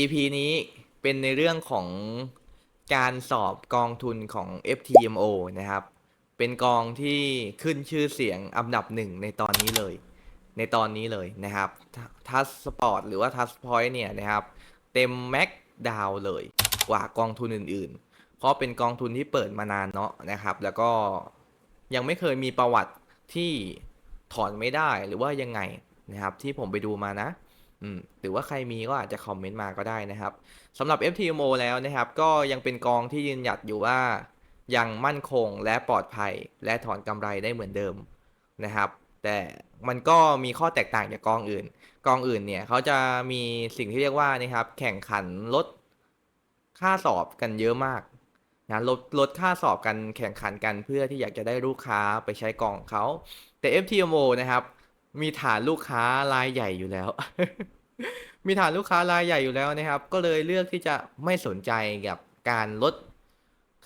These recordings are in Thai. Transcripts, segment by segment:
EP นี้เป็นในเรื่องของการสอบกองทุนของ FTMO นะครับ เป็นกองที่ขึ้นชื่อเสียงอันดับหนึ่งในตอนนี้เลย ในตอนนี้เลยนะครับทัสสปอร์ตหรือว่าทัสพอยต์เนี่ยนะครับ เต็มแม็กดาวเลยกว่ากองทุนอื่นๆ เพราะเป็นกองทุนที่เปิดมานานเนาะนะครับ แล้วก็ยังไม่เคยมีประวัติที่ถอนไม่ได้หรือว่ายังไงนะครับ ที่ผมไปดูมานะ อืมหรือว่าใครมีก็อาจจะคอมเมนต์มาก็ได้นะครับสำหรับ FTMO แล้วนะครับ ก็ยังเป็นกองที่ยืนหยัดอยู่ว่า ยังมั่นคงและปลอดภัย และถอนกำไรได้เหมือนเดิมนะครับ แต่มันก็มีข้อแตกต่างจากกองอื่น กองอื่นเนี่ยเขาจะมีสิ่งที่เรียกว่านะครับ แข่งขันลดค่าสอบกันเยอะมากนะลดลดค่าสอบกันแข่งขันกันเพื่อที่อยากจะได้ลูกค้าไปใช้กองเขาแต่ FTMO นะครับ มีฐานลูกค้ารายใหญ่อยู่แล้ว มีฐานลูกค้ารายใหญ่อยู่แล้วนะครับ ก็เลยเลือกที่จะไม่สนใจกับการลด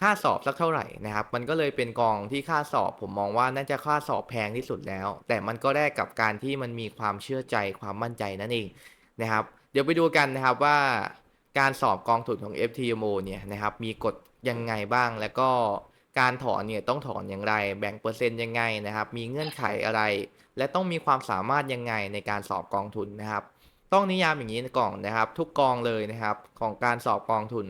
ค่าสอบสักเท่าไหร่นะครับ มันก็เลยเป็นกองที่ค่าสอบผมมองว่าน่าจะค่าสอบแพงที่สุดแล้ว แต่มันก็แลกกับการที่มันมีความเชื่อใจความมั่นใจนั่นเองนะครับ เดี๋ยวไปดูกันนะครับว่าการสอบกองทุนของ FTMO เนี่ยนะครับมีกฎยังไงบ้าง แล้วก็การถอนเนี่ยต้องถอนอย่างไร แบ่งเปอร์เซ็นต์ยังไงนะครับ มีเงื่อนไขอะไร และต้องมีความสามารถยังไงในการสอบกองทุนนะครับ ต้องนิยามอย่างนี้ก่อนนะครับ ทุกกองเลยนะครับ ของการสอบกองทุน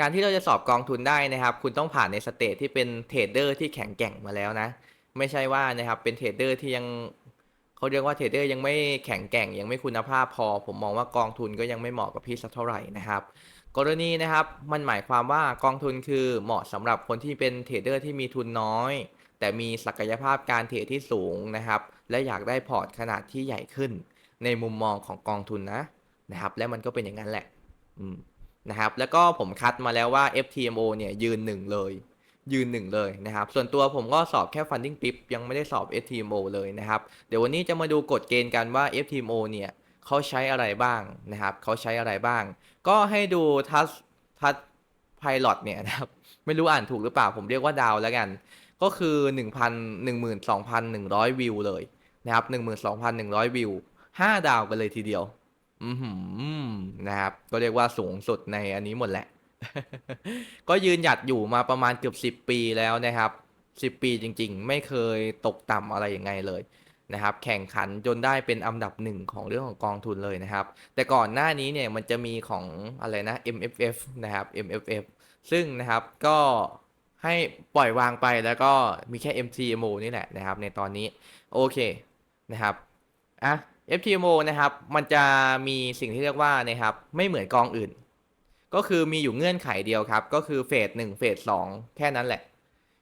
การที่เราจะสอบกองทุนได้นะครับ คุณต้องผ่านในสเตจที่เป็นเทรดเดอร์ที่แข็งแกร่งมาแล้วนะ ไม่ใช่ว่านะครับเป็นเทรดเดอร์ที่ยังเขาเรียกว่าเทรดเดอร์ยังไม่แข็งแกร่ง ยังไม่คุณภาพพอ ผมมองว่ากองทุนก็ยังไม่เหมาะกับพี่สักเท่าไหร่นะครับ กรณีนะครับมันหมายความว่ากองทุนคือเหมาะสำหรับคนที่เป็นเทรดเดอร์ที่มีทุนน้อย แต่มีศักยภาพการเทรดที่สูงนะครับ และอยากได้พอร์ตขนาดที่ใหญ่ขึ้น ในมุมมองของกองทุนนะนะครับ และมันก็เป็นอย่างนั้นแหละนะครับ แล้วก็ผมคัดมาแล้วว่า FTMO เนี่ยยืนหนึ่งเลย ยืนหนึ่งเลยนะครับ ส่วนตัวผมก็สอบแค่ Funding Pip ยังไม่ได้สอบ FTMO เลยนะครับ เดี๋ยววันนี้จะมาดูกฎเกณฑ์กันว่า FTMO เนี่ยเขาใช้อะไรบ้างนะครับ เขาใช้อะไรบ้าง ก็ให้ดูทัสทัสไพลอตเนี่ยนะครับไม่รู้อ่านถูกหรือเปล่า ผมเรียกว่าดาวแล้วกัน ก็คือ 1,000 12,100 วิวเลยนะครับ 12,100 วิว 5ดาวกันเลยทีเดียว อืนะครับ ก็เรียกว่าสูงสุดในอันนี้หมดแหละ ก็ยืนหยัดอยู่มาประมาณเกือบ10ปีแล้วนะครับ10ปีจริง ๆ ไม่เคยตกต่ำอะไรยังไงเลยนะครับ แข่งขันจนได้เป็นอันดับหนึ่งของเรื่องของกองทุนเลยนะครับ แต่ก่อนหน้านี้เนี่ยมันจะมีของอะไรนะ MFF นะครับ MFF ซึ่งนะครับก็ให้ปล่อยวางไปแล้วก็มีแค่ MTMO นี่แหละนะครับ ในตอนนี้ โอเคนะครับอะ FTMO นะครับ มันจะมีสิ่งที่เรียกว่านะครับ ไม่เหมือนกองอื่น ก็คือมีอยู่เงื่อนไขเดียวครับ ก็คือเฟสหนึ่งเฟสสองแค่นั้นแหละ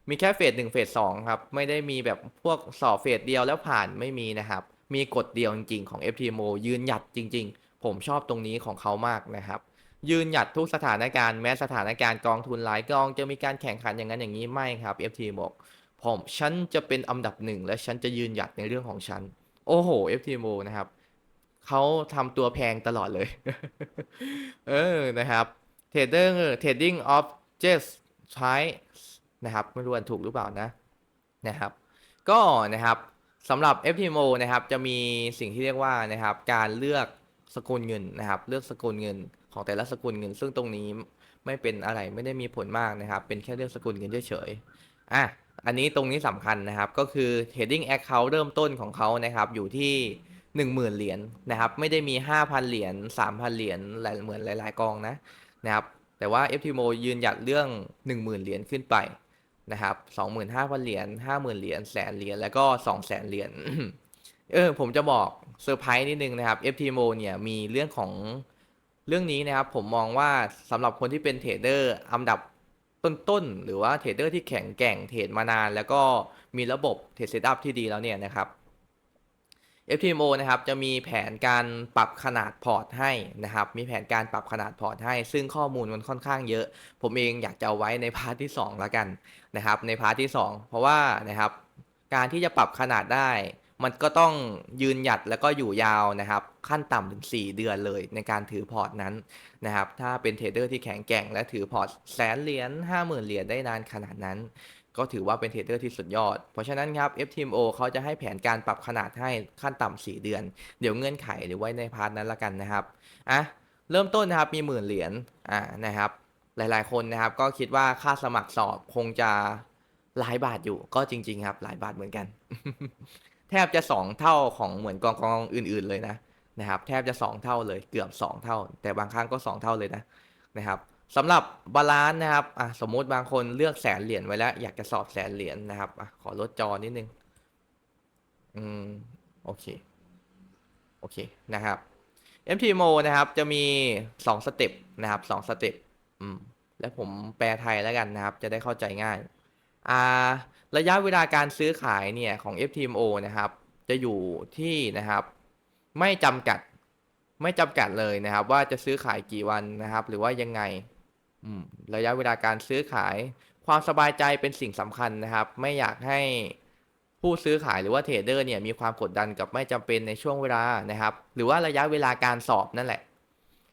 มีแค่เฟสหนึ่งเฟสสองครับ ไม่ได้มีแบบพวกสอบเฟสเดียวแล้วผ่านไม่มีนะครับ มีกฎเดียวจริงๆของ FTMO ยืนหยัดจริง ๆ ผมชอบตรงนี้ของเขามากนะครับ ยืนหยัดทุกสถานการณ์แม้สถานการณ์กองทุนหลายกอง จะมีการแข่งขันอย่างนั้นอย่างนี้ไม่ครับ FT บอกผมฉันจะเป็นอันดับหนึ่งและฉันจะยืนหยัดในเรื่องของฉัน โอ้โห FTMO นะครับเขาทำตัวแพงตลอดเลย เออ นะครับ Trader Trading Objects ใช้นะครับ ไม่รู้อ่านถูกหรือเปล่านะ นะครับ ก็นะครับสำหรับ FTMO นะครับ จะมีสิ่งที่เรียกว่านะครับ การเลือกสกุลเงินนะครับ เลือกสกุลเงินของแต่ละสกุลเงิน ซึ่งตรงนี้ไม่เป็นอะไรไม่ได้มีผลมากนะครับ เป็นแค่เลือกสกุลเงินเฉยๆอะ อันนี้ตรงนี้สำคัญนะครับ ก็คือ trading account เริ่มต้นของเขานะครับ อยู่ที่ 10,000 เหรียญนะครับ ไม่ได้มี 5,000 เหรียญ 3,000 เหรียญหลายเหมือนหลาย ๆ กองนะนะครับ แต่ว่า FTMO ยืนหยัดเรื่อง 10,000 เหรียญขึ้นไปนะครับ25,000 เหรียญ50,000 เหรียญแสนเหรียญแล้วก็ 200,000 เหรียญเออผมจะบอกเซอร์ไพรส์นิดนึงนะครับ FTMO เนี่ยมีเรื่องของเรื่องนี้นะครับ ผมมองว่าสำหรับคนที่เป็นเทรดเดอร์อันดับ ต้นๆ หรือว่าเทรดเดอร์ที่แข็งแกร่งเทรดมานาน แล้วก็มีระบบเทรดเซตอัพที่ดีแล้วเนี่ยนะครับ FTMO นะครับจะมีแผนการปรับขนาดพอร์ตให้นะครับ มีแผนการปรับขนาดพอร์ตให้ ซึ่งข้อมูลมันค่อนข้างเยอะ ผมเองอยากจะเอาไว้ในพาร์ทที่2แล้วกันนะครับ ในพาร์ทที่ 2 เพราะว่านะครับการที่จะปรับขนาดได้ มันก็ต้องยืนหยัดแล้วก็อยู่ยาวนะครับ ขั้นต่ำถึง 4 เดือนเลยในการถือพอร์ตนั้นนะครับ ถ้าเป็นเทรดเดอร์ที่แข็งแกร่งและถือพอร์ตแสนเหรียญ50,000 เหรียญได้นานขนาดนั้น ก็ถือว่าเป็นเทรดเดอร์ที่สุดยอด เพราะฉะนั้นครับ FTMO เขาจะให้แผนการปรับขนาดให้ขั้นต่ำ4เดือน เดี๋ยวเงื่อนไขหรือไว้ในพาร์ทนั้นละกันนะครับอะเริ่มต้นนะครับมีหมื่นเหรียญอ่านะครับ หลายๆ คนนะครับก็คิดว่าค่าสมัครสอบคงจะหลายบาทอยู่ก็จริง ๆ ครับ หลายบาทเหมือนกัน แทบจะสองเท่าของเหมือนกองกองอื่น ๆเลยนะนะครับ แทบจะสองเท่าเลยเกือบสองเท่า แต่บางครั้งก็สองเท่าเลยนะนะครับสำหรับบาลานซ์นะครับอะสมมุติบางคนเลือกแสนเหรียญไว้แล้ว อยากจะสอบแสนเหรียญนะครับอะขอลดจอนิดนึงอืมโอเคโอเคนะครับ MTMO นะครับจะมี 2 สเต็ปนะครับ2สเต็ปอืมและผมแปลไทยแล้วกันนะครับ จะได้เข้าใจง่าย อ่าระยะเวลาการซื้อขายเนี่ยของ FTMO นะครับ จะอยู่ที่นะครับ ไม่จำกัดไม่จำกัดเลยนะครับ ว่าจะซื้อขายกี่วันนะครับ หรือว่ายังไงระยะเวลาการซื้อขาย ความสบายใจเป็นสิ่งสำคัญนะครับ ไม่อยากให้ผู้ซื้อขายหรือว่าเทรดเดอร์เนี่ยมีความกดดันกับไม่จำเป็นในช่วงเวลานะครับ หรือว่าระยะเวลาการสอบนั่นแหละ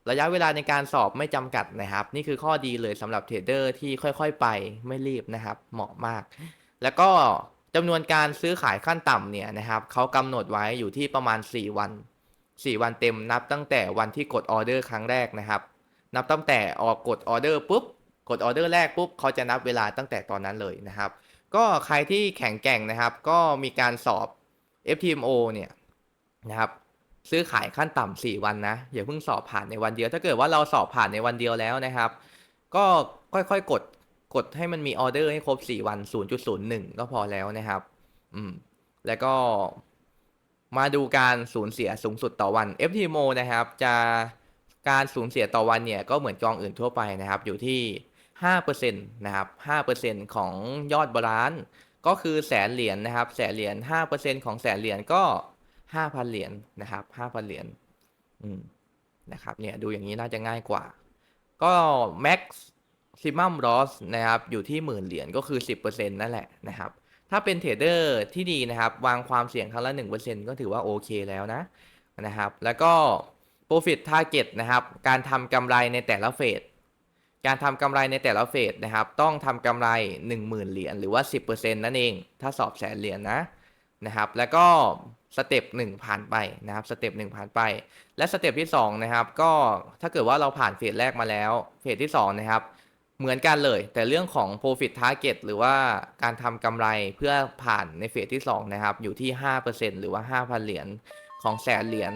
ระยะเวลาในการสอบไม่จำกัดนะครับ นี่คือข้อดีเลยสำหรับเทรดเดอร์ที่ค่อยๆ ไปไม่รีบนะครับ เหมาะมาก แล้วก็จำนวนการซื้อขายขั้นต่ำเนี่ยนะครับเขากำหนดไว้อยู่ที่ประมาณ 4 วัน 4 วันเต็มนับตั้งแต่วันที่กดออเดอร์ครั้งแรกนะครับ นับตั้งแต่ออกกดออเดอร์ปุ๊บกดออเดอร์แรกปุ๊บเขาจะนับเวลาตั้งแต่ตอนนั้นเลยนะครับ ก็ใครที่แข็งแกร่งนะครับ ก็มีการสอบ FTMO เนี่ยนะครับ ซื้อขายขั้นต่ำ4วันนะอย่าเพิ่งสอบผ่านในวันเดียว ถ้าเกิดว่าเราสอบผ่านในวันเดียวแล้วนะครับ ก็ค่อยๆกดกดให้มันมีออเดอร์ให้ครบ 4 วัน 0.01 ก็พอแล้วนะครับ อืม แล้วก็มาดูการสูญเสียสูงสุดต่อวัน FTMO นะครับ จะการสูญเสียต่อวันเนี่ยก็เหมือนกองอื่นทั่วไปนะครับ อยู่ที่ 5%นะครับ 5%ของยอดบาลานซ์ก็คือแสนเหรียญนะครับ แสนเหรียญ 5%ของแสนเหรียญก็ 5,000เหรียญนะครับ5,000เหรียญอืมนะครับเนี่ยดูอย่างนี้น่าจะง่ายกว่า ก็ maximum loss นะครับอยู่ที่หมื่นเหรียญก็คือ 10%นั่นแหละนะครับ ถ้าเป็นเทรดเดอร์ที่ดีนะครับ วางความเสี่ยงครั้งละ 1%ก็ถือว่าโอเคแล้วนะนะครับ แล้วก็ profit target นะครับ การทำกำไรในแต่ละเฟสการทำกำไรในแต่ละเฟสนะครับ ต้องทำกำไร 10,000 เหรียญหรือว่า 10%นั่นเอง ถ้าสอบแสนเหรียญนะนะครับ แล้วก็ สเต็ปหนึ่งผ่านไปนะครับสเต็ปหนึ่งผ่านไป และสเต็ปที่2นะครับก็ถ้าเกิดว่าเราผ่านเฟสแรกมาแล้วเฟสที่2นะครับเหมือนกันเลย แต่เรื่องของ profit target หรือว่าการทำกำไรเพื่อผ่านในเฟสที่2นะครับอยู่ที่ 5%หรือว่า 5,000 เหรียญของแสนเหรียญ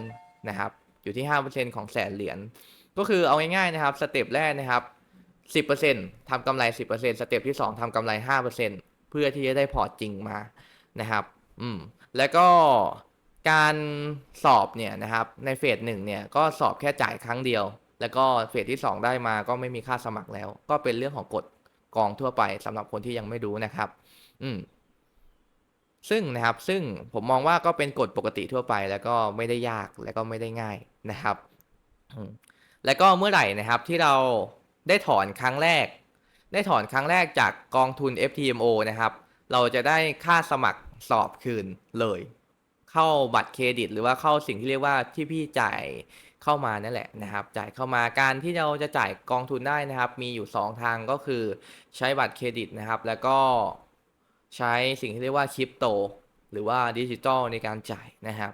นะครับอยู่ที่ 5%ของแสนเหรียญก็คือเอาง่ายๆนะครับสเต็ปแรกนะครับ10%ทำกำไร 10%สเต็ปที่ 2ทำกำไร 5%เพื่อที่จะได้พอร์ตจริงมานะครับ อืม แล้วก็ การสอบเนี่ยนะครับในเฟสหนึ่งเนี่ยก็สอบแค่จ่ายครั้งเดียว แล้วก็เฟสที่ 2 ได้มาก็ไม่มีค่าสมัครแล้ว ก็เป็นเรื่องของกฎกองทั่วไปสำหรับคนที่ยังไม่รู้นะครับ อืมซึ่งนะครับซึ่งผมมองว่าก็เป็นกฎปกติทั่วไป แล้วก็ไม่ได้ยากแล้วก็ไม่ได้ง่ายนะครับ แล้วก็เมื่อไหร่นะครับที่เราได้ถอนครั้งแรก ได้ถอนครั้งแรกจากกองทุน FTMO นะครับ เราจะได้ค่าสมัครสอบคืนเลย เข้าบัตรเครดิต หรือว่าเข้าสิ่งที่เรียกว่าที่พี่จ่ายเข้ามานั่นแหละนะครับ จ่ายเข้ามาการที่เราจะจ่ายกองทุนได้นะครับ มีอยู่ 2 ทางก็คือใช้บัตรเครดิตนะครับ แล้วก็ใช้สิ่งที่เรียกว่าคริปโต หรือว่าดิจิตอลในการจ่ายนะครับ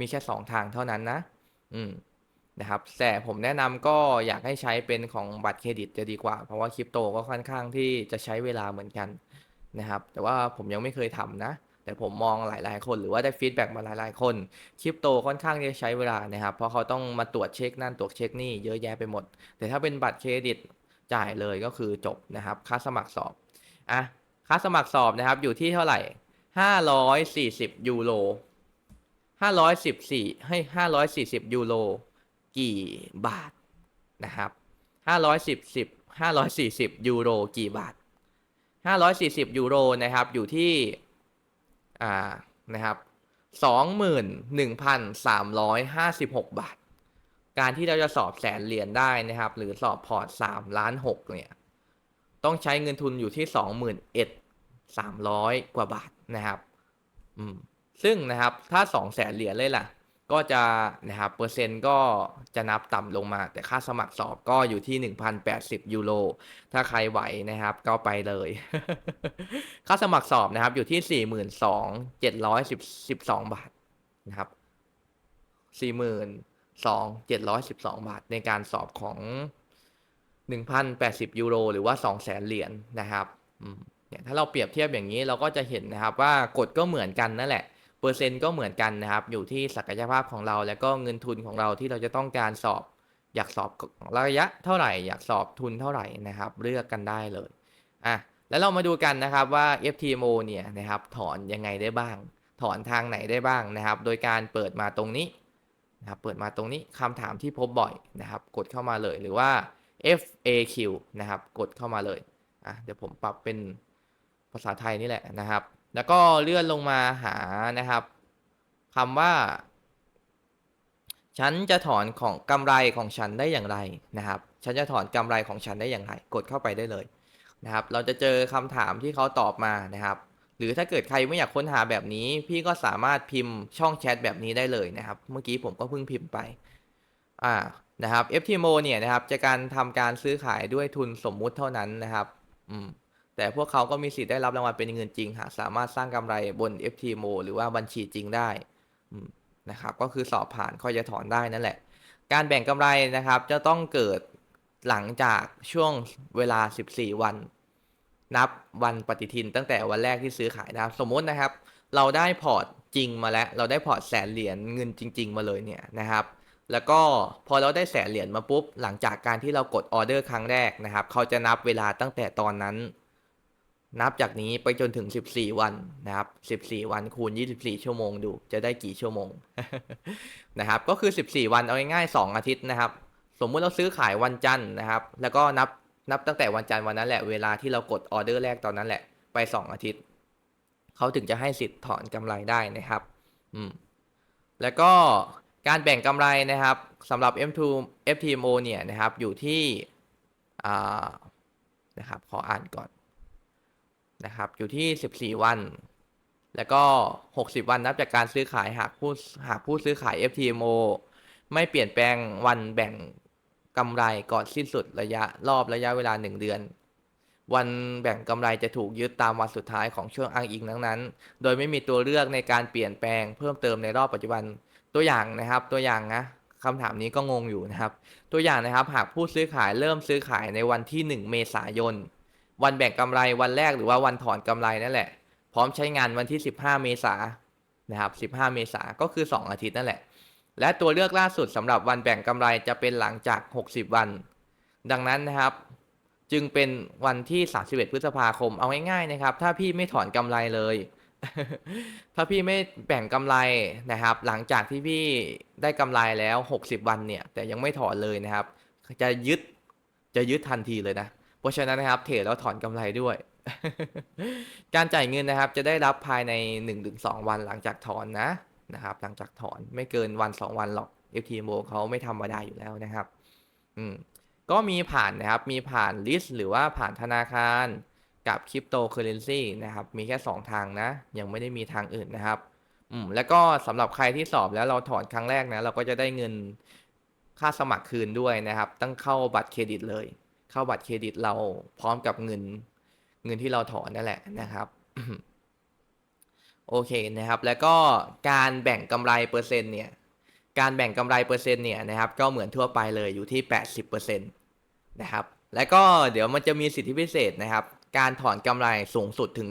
มีแค่ 2 ทางเท่านั้นนะ อืมนะครับแต่ผมแนะนำก็อยากให้ใช้เป็นของบัตรเครดิตจะดีกว่า เพราะว่าคริปโตก็ค่อนข้างที่จะใช้เวลาเหมือนกันนะครับ แต่ว่าผมยังไม่เคยทำนะ แต่ผมมองหลาย ๆ คนหรือว่าได้ฟีดแบ็กมาหลาย ๆ คนคริปโตค่อนข้างจะใช้เวลานะครับ เพราะเขาต้องมาตรวจเช็คนั่นตรวจเช็คนี่เยอะแยะไปหมด แต่ถ้าเป็นบัตรเครดิตจ่ายเลยก็คือจบนะครับ ค่าสมัครสอบอะค่าสมัครสอบนะครับอยู่ที่เท่าไหร่ 540 ยูโร514 ให้ 540 ยูโรกี่บาทนะครับห้าร้อยสิบสิบห้าร้อยสี่สิบยูโรกี่บาทห้าร้อยสี่สิบยูโรนะครับอยู่ที่ อ่านะครับสองหมื่นหนึ่งพันสามร้อยห้าสิบหกบาท การที่เราจะสอบแสนเหรียญได้นะครับ หรือสอบพอร์ตสามล้านหกเนี่ย ต้องใช้เงินทุนอยู่ที่สองหมื่นเอ็ดสามร้อยกว่าบาทนะครับ อืม ซึ่งนะครับ ถ้าสองแสนเหรียญเลยล่ะ ก็จะนะครับเปอร์เซ็นต์ก็จะนับต่ำลงมา แต่ค่าสมัครสอบก็อยู่ที่ 1,080 ยูโร ถ้าใครไหวนะครับก็ไปเลย ค่าสมัครสอบนะครับอยู่ที่ 42,712 บาทนะครับ712 บาท ในการสอบของ 1,080 ยูโร หรือว่า 200,000 เหรียญนะครับเนี่ยถ้าเราเปรียบเทียบอย่างนี้เราก็จะเห็นนะครับว่ากฎก็เหมือนกันนั่นแหละ เปอร์เซ็นต์ก็เหมือนกันนะครับ อยู่ที่ศักยภาพของเรา แล้วก็เงินทุนของเราที่เราจะต้องการสอบ อยากสอบระยะเท่าไหร่ อยากสอบทุนเท่าไหร่นะครับ เลือกกันได้เลยอะแล้วเรามาดูกันนะครับว่า FTMO เนี่ยนะครับถอนยังไงได้บ้าง ถอนทางไหนได้บ้างนะครับ โดยการเปิดมาตรงนี้นะครับเปิดมาตรงนี้คำถามที่พบบ่อยนะครับ กดเข้ามาเลยหรือว่า FAQ นะครับ กดเข้ามาเลยอะเดี๋ยวผมปรับเป็นภาษาไทยนี่แหละนะครับ แล้วก็เลื่อนลงมาหานะครับคำว่า ฉันจะถอนของกำไรของฉันได้อย่างไรนะครับ ฉันจะถอนกำไรของฉันได้อย่างไร กดเข้าไปได้เลยนะครับ เราจะเจอคำถามที่เขาตอบมานะครับ หรือถ้าเกิดใครไม่อยากค้นหาแบบนี้ พี่ก็สามารถพิมพ์ช่องแชทแบบนี้ได้เลยนะครับ เมื่อกี้ผมก็เพิ่งพิมพ์ไปอ่านะครับ FTMO เนี่ยนะครับจะการทำการซื้อขายด้วยทุนสมมุติเท่านั้นนะครับ อืม แต่พวกเขาก็มีสิทธิ์ได้รับรางวัลเป็นเงินจริงหากสามารถสร้างกำไรบน FTMO หรือว่าบัญชีจริงได้นะครับ ก็คือสอบผ่านค่อยจะถอนได้นั่นแหละ การแบ่งกำไรนะครับ จะต้องเกิดหลังจากช่วงเวลา 14 วัน นับวันปฏิทินตั้งแต่วันแรกที่ซื้อขายนะครับ สมมตินะครับ เราได้พอร์ตจริงมาแล้ว เราได้พอร์ตแสนเหรียญเงินจริง ๆ มาเลยเนี่ยนะครับแล้วก็พอเราได้แสนเหรียญมาปุ๊บ หลังจากการที่เรากดออเดอร์ครั้งแรกนะครับ เขาจะนับเวลาตั้งแต่ตอนนั้น นับจากนี้ไปจนถึง 14 วันนะครับ 14 วันคูณ 24 ชั่วโมงดูจะได้กี่ชั่วโมงนะครับ ก็คือ 14 วันเอาง่ายๆ2อาทิตย์นะครับ สมมุติเราซื้อขายวันจันทร์นะครับ แล้วก็นับนับตั้งแต่วันจันทร์วันนั้นแหละเวลาที่เรากดออเดอร์แรกตอนนั้นแหละไป 2 อาทิตย์เขาถึงจะให้สิทธิ์ถอนกำไรได้นะครับอืมแล้วก็การแบ่งกำไรนะครับสำหรับ M2 FTMO เนี่ยนะครับอยู่ที่อ่านะครับขออ่านก่อน นะครับ อยู่ที่ 14 วัน แล้วก็ 60 วันนับจากการซื้อขายหากผู้หากผู้ซื้อขาย FTMO ไม่เปลี่ยนแปลงวันแบ่งกำไรก่อนสิ้นสุดระยะรอบระยะเวลา 1 เดือน วันแบ่งกำไรจะถูกยึดตามวันสุดท้ายของช่วงอ้างอิงนั้น โดยไม่มีตัวเลือกในการเปลี่ยนแปลงเพิ่มเติมในรอบปัจจุบันตัวอย่างนะครับตัวอย่างนะคำถามนี้ก็งงอยู่นะครับ ตัวอย่างนะครับหากผู้ซื้อขายเริ่มซื้อขายในวันที่ 1 เมษายน วันแบ่งกำไรวันแรกหรือว่าวันถอนกำไรนั่นแหละ พร้อมใช้งานวันที่ 15 เมษายนนะครับ 15 เมษายนก็คือ 2 อาทิตย์นั่นแหละ และตัวเลือกล่าสุดสำหรับวันแบ่งกำไรจะเป็นหลังจาก 60 วัน ดังนั้นนะครับ จึงเป็นวันที่ 31 พฤษภาคมเอาง่ายๆนะครับ ถ้าพี่ไม่ถอนกำไรเลย ถ้าพี่ไม่แบ่งกำไรนะครับ หลังจากที่พี่ได้กำไรแล้ว 60 วันเนี่ย แต่ยังไม่ถอนเลยนะครับ จะยึดจะยึดทันทีเลยนะ เพราะฉะนั้นนะครับเทรดแล้วถอนกำไรด้วย การจ่ายเงินนะครับจะได้รับภายใน 1-2 วันหลังจากถอนนะนะครับ หลังจากถอนไม่เกินวัน 2 วันหรอก FTMO เขาไม่ธรรมดาอยู่แล้วนะครับ อืมก็มีผ่านนะครับ มีผ่านลิสต์หรือว่าผ่านธนาคารกับคริปโตเคอเรนซีนะครับ มีแค่ 2 ทางนะ ยังไม่ได้มีทางอื่นนะครับ อืม แล้วก็สำหรับใครที่สอบแล้วเราถอนครั้งแรกนะ เราก็จะได้เงินค่าสมัครคืนด้วยนะครับ ต้องเข้าบัตรเครดิตเลย เข้าบัตรเครดิตเราพร้อมกับเงินเงินที่เราถอนนั่นแหละนะครับโอเคนะครับ แล้วก็การแบ่งกำไรเปอร์เซ็นต์เนี่ยการแบ่งกำไรเปอร์เซ็นต์เนี่ยนะครับก็เหมือนทั่วไปเลยอยู่ที่ 80%นะครับแล้วก็เดี๋ยวมันจะมีสิทธิพิเศษนะครับ การถอนกำไรสูงสุดถึง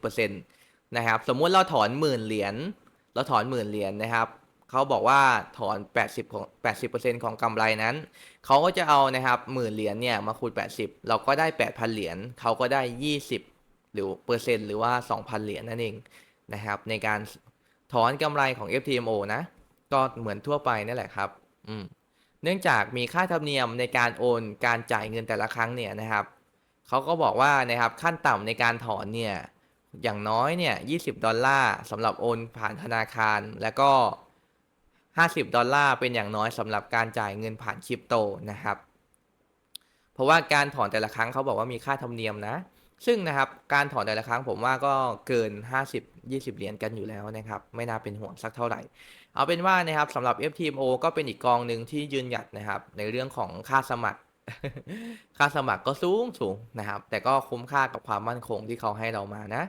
90%นะครับสมมุติเราถอนหมื่นเหรียญเราถอนหมื่นเหรียญนะครับ เขาบอกว่าถอน 80ของ80%ของกำไรนั้น เขาก็จะเอานะครับหมื่นเหรียญเนี่ยมาคูณ 80 เราก็ได้ 8,000 เหรียญเขาก็ได้ 20 หรือเปอร์เซ็นต์หรือว่า 2,000 เหรียญนั่นเองนะครับในการถอนกำไรของ FTMO นะ ก็เหมือนทั่วไปนั่นแหละครับอืมเนื่องจากมีค่าธรรมเนียมในการโอนการจ่ายเงินแต่ละครั้งเนี่ยนะครับเขาก็บอกว่านะครับขั้นต่ำในการถอนเนี่ยอย่างน้อยเนี่ย20 ดอลลาร์สำหรับโอนผ่านธนาคารแล้วก็ 50 ดอลลาร์เป็นอย่างน้อยสำหรับการจ่ายเงินผ่านคริปโตนะครับ เพราะว่าการถอนแต่ละครั้งเขาบอกว่ามีค่าธรรมเนียมนะ ซึ่งนะครับการถอนแต่ละครั้งผมว่าก็เกิน 50 20 เหรียญกันอยู่แล้วนะครับ ไม่น่าเป็นห่วงสักเท่าไหร่ เอาเป็นว่านะครับสำหรับ FTMO ก็เป็นอีกกองหนึ่งที่ยืนหยัดนะครับ ในเรื่องของค่าสมัคร ค่าสมัครก็สูงสูงนะครับ แต่ก็คุ้มค่ากับความมั่นคงที่เขาให้เรามานะ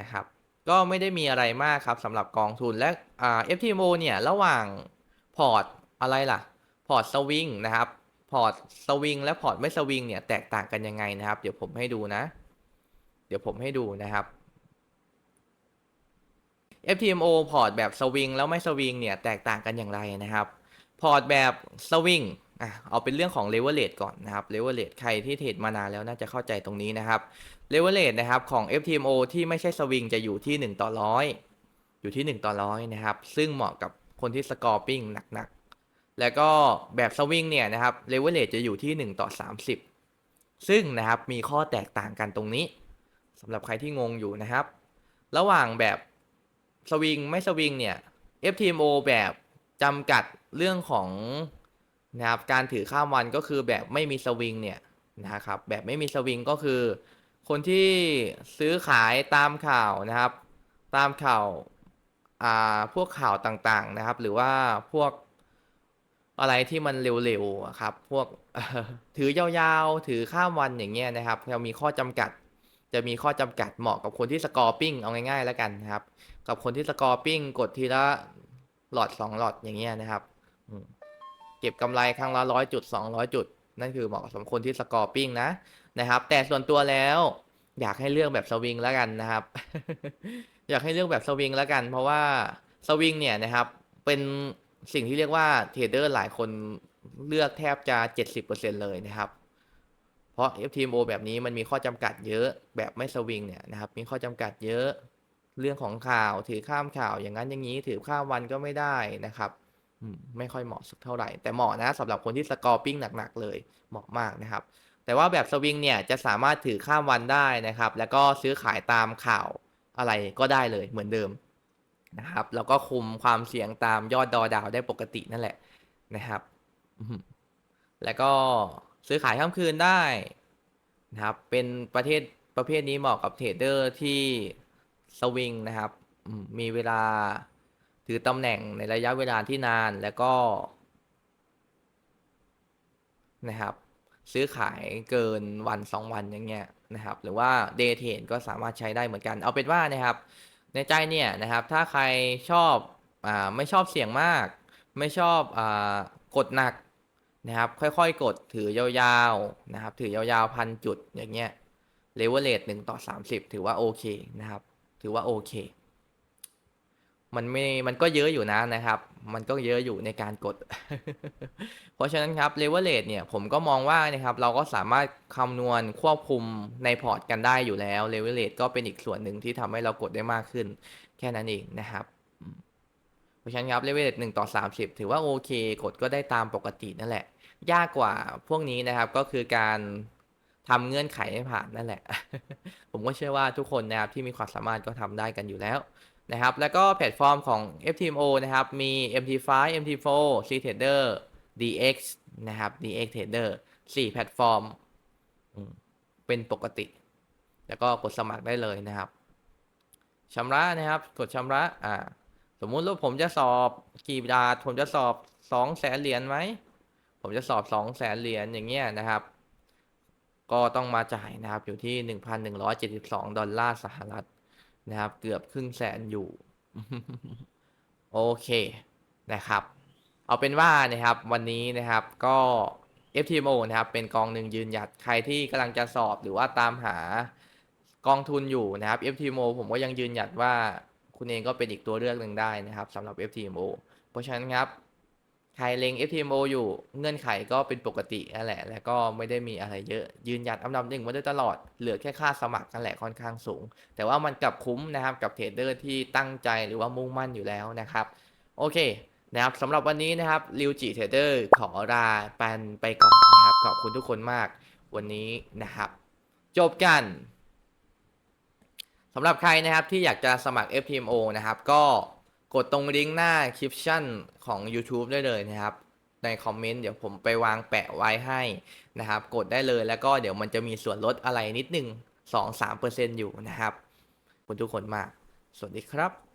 นะครับ ก็ไม่ได้มีอะไรมากครับสำหรับกองทุนและอ่า FTMO เนี่ยระหว่างพอร์ตอะไรล่ะ พอร์ตสวิงนะครับ พอร์ตสวิงและพอร์ตไม่สวิงเนี่ยแตกต่างกันยังไงนะครับ เดี๋ยวผมให้ดูนะ เดี๋ยวผมให้ดูนะครับ FTMO พอร์ตแบบสวิงแล้วไม่สวิงเนี่ยแตกต่างกันอย่างไรนะครับ พอร์ตแบบสวิง อะเอาเป็นเรื่องของเลเวลเลตก่อนนะครับเลเวลเลตใครที่เทรดมานานแล้วน่าจะเข้าใจตรงนี้นะครับเลเวลเลตนะครับของ FTMO ที่ไม่ใช่สวิงจะอยู่ที่ 1 ต่อร้อยอยู่ที่ 1 ต่อร้อยนะครับ ซึ่งเหมาะกับคนที่สกอร์ปิ้งหนักๆ แล้วก็แบบสวิงเนี่ยนะครับเลเวลเลตจะอยู่ที่ 1 ต่อ 30 ซึ่งนะครับมีข้อแตกต่างกันตรงนี้สำหรับใครที่งงอยู่นะครับ ระหว่างแบบสวิงไม่สวิงเนี่ย FTMO แบบจำกัดเรื่องของ นะครับการถือข้ามวันก็คือแบบไม่มีสวิงเนี่ยนะครับแบบไม่มีสวิงก็คือ คนที่ซื้อขายตามข่าวนะครับ ตามข่าวอ่าพวกข่าวต่างๆนะครับ หรือว่าพวกอะไรที่มันเร็วๆครับ พวกถือยาวๆ ถือข้ามวันอย่างเงี้ยนะครับเรามีข้อจำกัด จะมีข้อจำกัดเหมาะกับคนที่สกอร์ปิ้งเอาง่ายๆแล้วกันนะครับ กับคนที่สกอร์ปิ้งกดทีละหลอดสองหลอดอย่างเงี้ยนะครับ เก็บกำไรครั้งละร้อยจุดสองร้อยจุด นั่นคือเหมาะสำหรับคนที่สกอร์ปิ้งนะนะครับ แต่ส่วนตัวแล้วอยากให้เลือกแบบสวิงแล้วกันนะครับ อยากให้เลือกแบบสวิงแล้วกัน เพราะว่าสวิงเนี่ยนะครับเป็นสิ่งที่เรียกว่าเทรดเดอร์หลายคนเลือกแทบจะ 70%เลยนะครับ เพราะ FTMO แบบนี้มันมีข้อจำกัดเยอะแบบไม่สวิงเนี่ยนะครับ มีข้อจำกัดเยอะเรื่องของข่าวถือข้ามข่าวอย่างนั้นอย่างนี้ถือข้ามวันก็ไม่ได้นะครับ ไม่ค่อยเหมาะสักเท่าไหร่ แต่เหมาะนะสำหรับคนที่สกอร์ปิ้งหนักๆเลยเหมาะมากนะครับ แต่ว่าแบบสวิงเนี่ยจะสามารถถือข้ามวันได้นะครับ แล้วก็ซื้อขายตามข่าวอะไรก็ได้เลยเหมือนเดิมนะครับ แล้วก็คุมความเสี่ยงตามยอดดอดาวได้ปกตินั่นแหละนะครับแล้วก็ซื้อขายข้ามคืนได้นะครับ เป็นประเทศประเภทนี้เหมาะกับเทรดเดอร์ที่สวิงนะครับ มีเวลา ถือตำแหน่งในระยะเวลาที่นานแล้วก็ นะครับ ซื้อขายเกินวัน 2 วันอย่างเงี้ยนะครับ หรือว่าเดย์เทรดก็สามารถใช้ได้เหมือนกัน เอาเป็นว่านะครับ ในใจเนี่ยนะครับ ถ้าใครชอบอ่าไม่ชอบเสี่ยงมาก ไม่ชอบอ่ากดหนักนะครับ ค่อยๆ กดถือยาวๆนะครับ ถือยาวๆพันจุดอย่างเงี้ยเลเวลเลทหนึ่งต่อ 30 ถือว่าโอเคนะครับ ถือว่าโอเค มันไม่ มันก็เยอะอยู่นะนะครับ มันก็เยอะอยู่ในการกด เพราะฉะนั้นครับ leverage เนี่ยผมก็มองว่านะครับเราก็สามารถคำนวณควบคุมในพอร์ตกันได้อยู่แล้ว leverage ก็เป็นอีกส่วนหนึ่งที่ทำให้เรากดได้มากขึ้น แค่นั้นเองนะครับเพราะฉะนั้นครับ leverage 1ต่อ30ถือว่าโอเค กดก็ได้ตามปกตินั่นแหละ ยากกว่าพวกนี้นะครับก็คือการทำเงื่อนไขให้ผ่านนั่นแหละ ผมก็เชื่อว่าทุกคนนะครับที่มีความสามารถก็ทำได้กันอยู่แล้ว นะครับ แล้วก็แพลตฟอร์มของ FTMO นะครับ มี MT5 MT4 CTrader DX นะครับ DX Trader 4 แพลตฟอร์ม เป็นปกติ แล้วก็กดสมัครได้เลยนะครับชำระนะครับ กดชำระอ่าสมมุติว่าผมจะสอบกี่บาทผมจะสอบ2แสนเหรียญไหม ผมจะสอบ2แสนเหรียญอย่างเงี้ยนะครับ ก็ต้องมาจ่ายนะครับอยู่ที่1,172ดอลลาร์สหรัฐ นะครับ เกือบครึ่งแสนอยู่ โอเคนะครับ เอาเป็นว่านะครับวันนี้นะครับก็ FTMO นะครับเป็นกองหนึ่งยืนหยัดใครที่กำลังจะสอบหรือว่าตามหากองทุนอยู่นะครับ FTMO ผมก็ยังยืนหยัดว่าคุณเองก็เป็นอีกตัวเลือกหนึ่งได้นะครับสำหรับ FTMO เพราะฉะนั้นครับ ใครเล็ง FTMO อยู่เงื่อนไขก็เป็นปกตินั่นแหละ แล้วก็ไม่ได้มีอะไรเยอะ ยืนหยัดอันดับหนึ่งมาโดยตลอด เหลือแค่ค่าสมัครนั่นแหละค่อนข้างสูง แต่ว่ามันกลับคุ้มนะครับกับเทรดเดอร์ที่ตั้งใจหรือว่ามุ่งมั่นอยู่แล้วนะครับ โอเคนะครับสำหรับวันนี้นะครับริวจิเทรดเดอร์ขอลาปันไปก่อนนะครับ ขอบคุณทุกคนมากวันนี้นะครับ จบกันสำหรับใครนะครับที่อยากจะสมัคร FTMO นะครับก็ กดตรงลิงก์หน้าคลิปชั่นของ YouTube ได้เลยนะครับ ในคอมเมนต์เดี๋ยวผมไปวางแปะไว้ให้นะครับ กดได้เลยแล้วก็เดี๋ยวมันจะมีส่วนลดอะไรนิดนึง2-3%อยู่นะครับขอบคุณทุกคนมาก สวัสดีครับ